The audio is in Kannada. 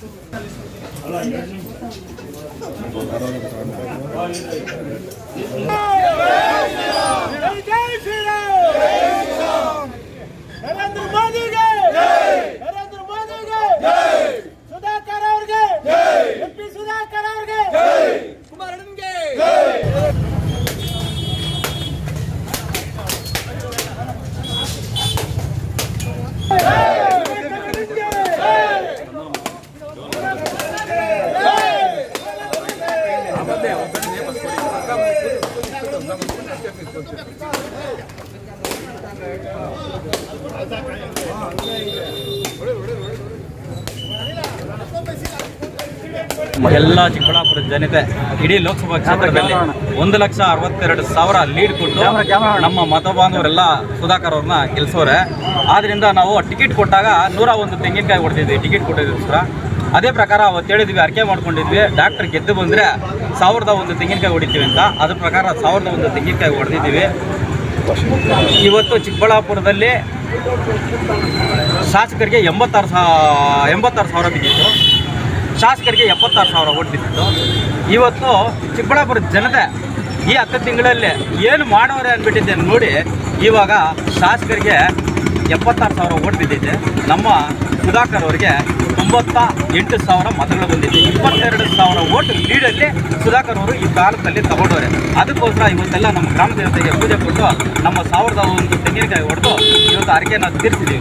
Thank you. ಎಲ್ಲ ಚಿಕ್ಕಬಳ್ಳಾಪುರ ಜನತೆ ಇಡೀ ಲೋಕಸಭಾ ಕ್ಷೇತ್ರದಲ್ಲಿ ಒಂದು ಲಕ್ಷ ಅರವತ್ತೆರಡು ಸಾವಿರ ಲೀಡ್ ಕೊಟ್ಟು ನಮ್ಮ ಮತ ಬಾಂಧವರೆಲ್ಲ ಸುಧಾಕರ್ ಅವ್ರನ್ನ ಗೆಲ್ಸೋರೆ. ಆದ್ರಿಂದ ನಾವು ಟಿಕೆಟ್ ಕೊಟ್ಟಾಗ ನೂರ ಒಂದು ತೆಂಗಿನಕಾಯಿ ಕೊಡ್ತಿದ್ವಿ ಟಿಕೆಟ್ ಕೊಟ್ಟಿದ್ವಿ ಅದೇ ಪ್ರಕಾರ ಅವತ್ತು ಹೇಳಿದ್ವಿ, ಅರ್ಕೆ ಮಾಡ್ಕೊಂಡಿದ್ವಿ. ಡಾಕ್ಟರ್ ಗೆದ್ದು ಬಂದರೆ ಸಾವಿರದ ಒಂದು ತೆಂಗಿನಕಾಯಿ ಹೊಡಿತೀವಿ ಅಂತ. ಅದ್ರ ಪ್ರಕಾರ ಸಾವಿರದ ಒಂದು ತೆಂಗಿನಕಾಯಿ ಹೊಡೆದಿದ್ದೀವಿ. ಇವತ್ತು ಚಿಕ್ಕಬಳ್ಳಾಪುರದಲ್ಲಿ ಶಾಸಕರಿಗೆ ಎಂಬತ್ತಾರು ಸಾ ಎಂಬತ್ತಾರು ಸಾವಿರ ಬಿದ್ದಿತ್ತು ಶಾಸಕರಿಗೆ ಎಪ್ಪತ್ತಾರು ಸಾವಿರ ಓಟ್ ಇವತ್ತು ಚಿಕ್ಕಬಳ್ಳಾಪುರ ಜನತೆ ಈ ಹತ್ತು ತಿಂಗಳಲ್ಲಿ ಏನು ಮಾಡೋರೆ ಅಂದ್ಬಿಟ್ಟಿದ್ದೇನೆ ನೋಡಿ, ಇವಾಗ ಶಾಸಕರಿಗೆ ಎಪ್ಪತ್ತಾರು ಸಾವಿರ ಓಟ್ ಬಿದ್ದಿದೆ ನಮ್ಮ ಸುಧಾಕರ್ ಅವರಿಗೆ ತೊಂಬತ್ತ ಎಂಟು ಸಾವಿರ ಮತಗಳು ಬಂದಿದೆ. ಇಪ್ಪತ್ತೆರಡು ಸಾವಿರ ಓಟ್ ಲೀಡಲ್ಲಿ ಸುಧಾಕರ್ ಅವರು ಈ ಕಾಲದಲ್ಲಿ ತಗೊಂಡವ್ರೆ. ಅದಕ್ಕೋಸ್ಕರ ಇವತ್ತೆಲ್ಲ ನಮ್ಮ ಗ್ರಾಮ ದೇವತೆಗೆ ಪೂಜೆ ಕೊಟ್ಟು ನಮ್ಮ ಸಾವಿರದ ಒಂದು ತೆಂಗಿನಕಾಯಿ ಹೊಡೆದು ಇವತ್ತು ಅರಿಕೆನ ತೀರಿಸಿದ್ದೀವಿ.